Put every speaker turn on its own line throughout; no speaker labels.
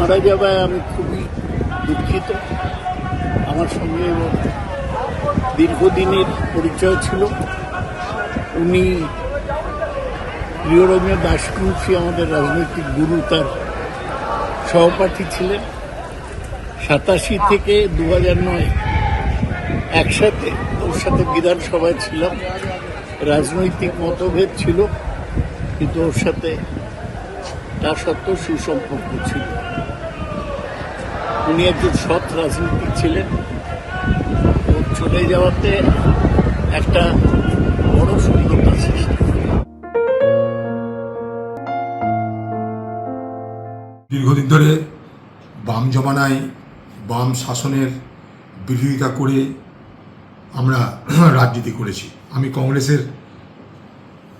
মারা যাওয়ায় আমি খুবই দুঃখিত। আমার সঙ্গে দীর্ঘদিনের পরিচয় ছিল। উনি প্রিয়রঞ্জন দাসকুঞ্চি আমাদের রাজনৈতিক গুরু, তার সহপাঠী ছিলেন। সাতাশি থেকে দু হাজার নয় একসাথে ওর সাথে বিধানসভায় ছিলাম। রাজনৈতিক মতভেদ ছিল, কিন্তু ওর সাথে তা সত্ত্বেও সুসম্পর্ক ছিল। উনি একজন সৎ রাজনীতিক ছিলেন। চলে যাওয়াতে একটা বড় শূন্যতা সৃষ্টি
দীর্ঘদিন ধরে বাম জমানায় বাম শাসনের বিরোধিতা করে আমরা রাজনীতি করেছি। আমি কংগ্রেসের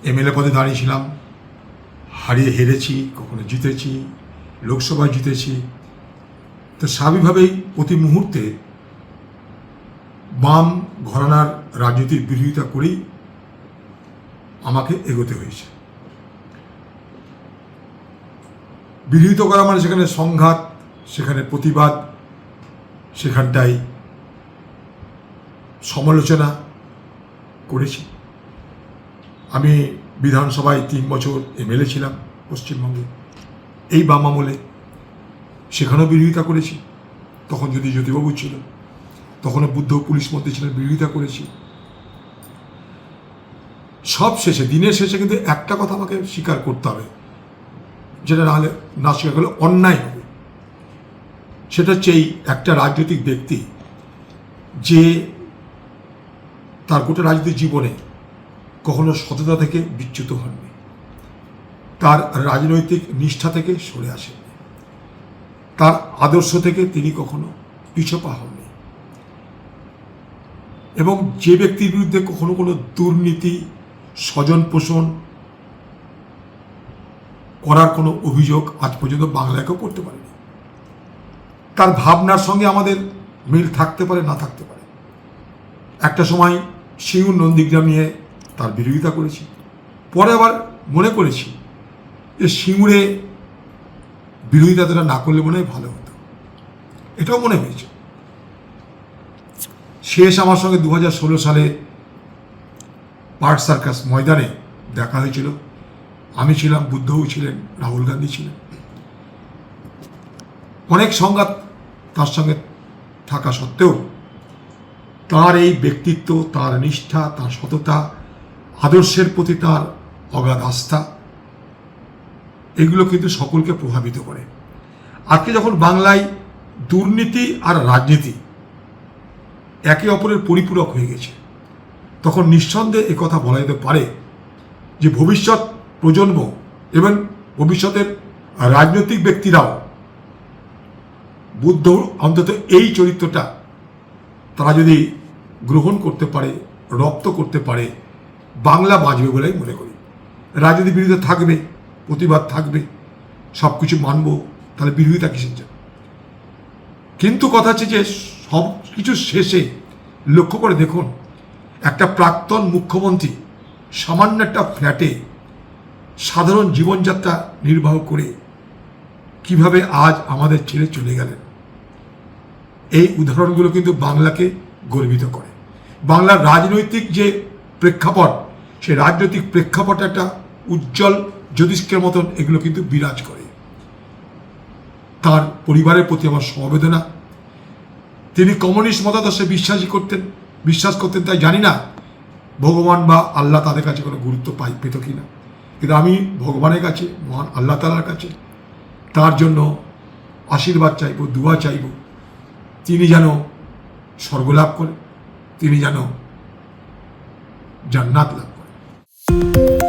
এমএলএ পদে দাঁড়িয়েছিলাম। হারিয়ে হেরেছি, কখনো জিতেছি, লোকসভায় জিতেছি। তো স্বাভাবিকভাবেই প্রতি মুহূর্তে বাম ঘরানার রাজনীতির বিরোধিতা করেই আমাকে এগোতে হয়েছে। বিরোধিতা করা মানে সেখানে সংঘাত, সেখানে প্রতিবাদ, সেখানটায় সমালোচনা করেছি। আমি বিধানসভায় তিন বছর এমএলএ ছিলাম পশ্চিমবঙ্গে। এই বাম আমলে সেখানেও বিরোধিতা করেছি। তখন যদি জ্যোতিবাবু ছিল, তখনও বুদ্ধ পুলিশ মন্ত্রী ছিলেন, বিরোধিতা করেছি। সব শেষে, দিনের শেষে কিন্তু একটা কথা আমাকে স্বীকার করতে হবে, যেটা না হলে না স্বীকার করলে অন্যায় হবে। সেটা হচ্ছে এই একটা রাজনৈতিক ব্যক্তি যে তার গোটা রাজনৈতিক জীবনে কখনো সততা থেকে বিচ্যুত হননি। তার রাজনৈতিক নিষ্ঠা থেকে সরে আসেননি তার আদর্শ থেকে তিনি কখনো পিছপা হননি। এবং যে ব্যক্তির বিরুদ্ধে কখনো কোনো দুর্নীতি স্বজন পোষণ করার কোনো অভিযোগ আজ পর্যন্ত বাংলাকেও করতে পারেনি। তার ভাবনার সঙ্গে আমাদের মিল থাকতে পারে, না থাকতে পারে। একটা সময় সিঙ্গুর নন্দীগ্রাম নিয়ে তার বিরোধিতা করেছি। পরে আবার মনে করেছি যে সিঙ্গুরে বিরোধিতাটা না করলে মনে হয় ভালো হতো। এটাও মনে হয়েছে। শেষ আমার সঙ্গে দু হাজার ষোলো সালে পার্ক সার্কাস ময়দানে দেখা হয়েছিল। আমি ছিলাম, বুদ্ধও ছিলেন, রাহুল গান্ধী ছিলেন। অনেক সংঘাত তার সঙ্গে থাকা সত্ত্বেও তার এই ব্যক্তিত্ব, তার নিষ্ঠা, তার সততা, আদর্শের প্রতি তার অগাধ আস্থা এগুলো কিন্তু সকলকে প্রভাবিত করে। আজকে যখন বাংলায় দুর্নীতি আর রাজনীতি একে অপরের পরিপূরক হয়ে গেছে, তখন নিঃসন্দেহে এ কথা বলা যেতে পারে যে ভবিষ্যৎ প্রজন্ম এবং ভবিষ্যতের রাজনৈতিক ব্যক্তিরাও বুদ্ধ অন্তত এই চরিত্রটা তারা যদি গ্রহণ করতে পারে, রপ্ত করতে পারে, বাংলা বাঁচবে বলেই মনে করি। রাজনীতি বিরুদ্ধে থাকবে প্রতিবাদ থাকবে, সব কিছু মানব, তাহলে বিরোধিতা কিসের জন্য? কিন্তু কথা হচ্ছে যে সব কিছু শেষে লক্ষ্য করে দেখুন, একটা প্রাক্তন মুখ্যমন্ত্রী সামান্য একটা ফ্ল্যাটে সাধারণ জীবনযাত্রা নির্বাহ করে কীভাবে আজ আমাদের ছেড়ে চলে গেলেন? এই উদাহরণগুলো কিন্তু বাংলাকে গর্বিত করে। বাংলার রাজনৈতিক যে প্রেক্ষাপট, সেই রাজনৈতিক প্রেক্ষাপট একটা উজ্জ্বল জ্যোতিষ্কের মতন এগুলো কিন্তু বিরাজ করে। তার পরিবারের প্রতি আমার সমবেদনা। তিনি কমিউনিস্ট মতাদর্শে বিশ্বাসী করতেন, বিশ্বাস করতেন তাই জানি না ভগবান বা আল্লাহ তাদের কাছে কোনো গুরুত্ব পাই পেত কি না। কিন্তু আমি ভগবানের কাছে, মহান আল্লাহ তালার কাছে, তার জন্য আশীর্বাদ চাইব, দুয়া চাইব। তিনি যেন স্বর্গলাভ করে, তিনি যেন জান্নাত লাভ করেন